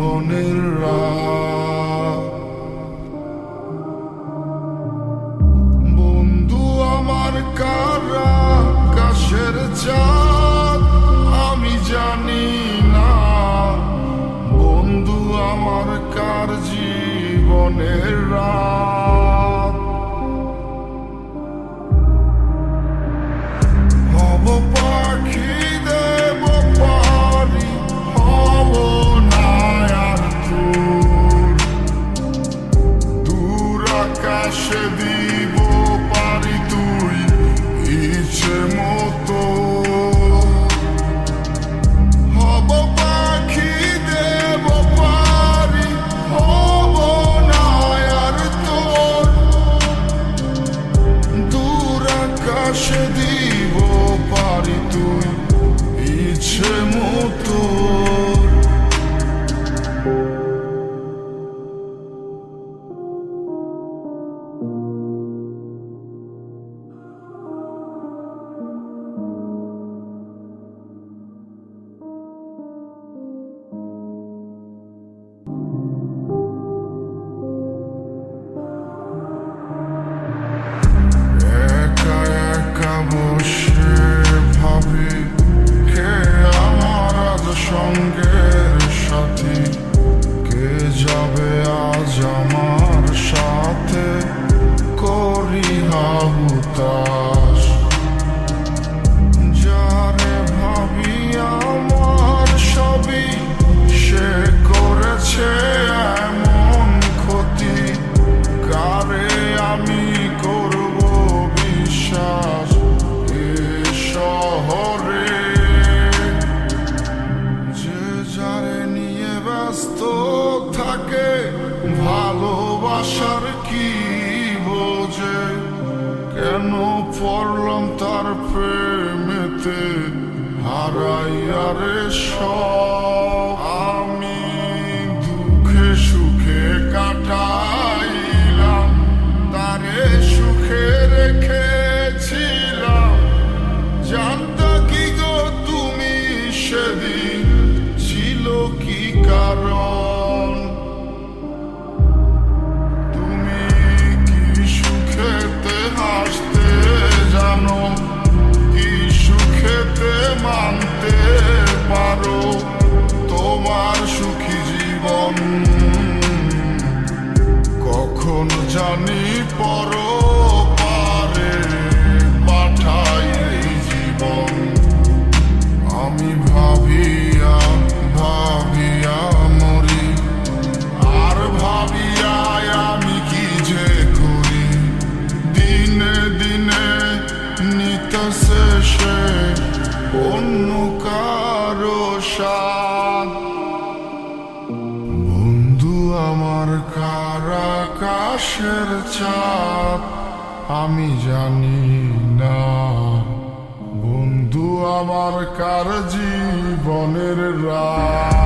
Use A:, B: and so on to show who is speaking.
A: মনের বন্ধু আমার আমি জানি না। বন্ধু আমার কার জীবনের রা দিব পারি তুই ইচ্ছে মতো তার প্রেমেতে হারাইয়া আর আমি দুঃখে সুখে কাটাইলাম, তারে সুখে রেখেছিলাম। কি গো তুমি সেদিন, ছিল কারণ? no বন্ধু আমার কারাকাশের চাপ আমি জানি না। বন্ধু আমার কার জীবনের রাত।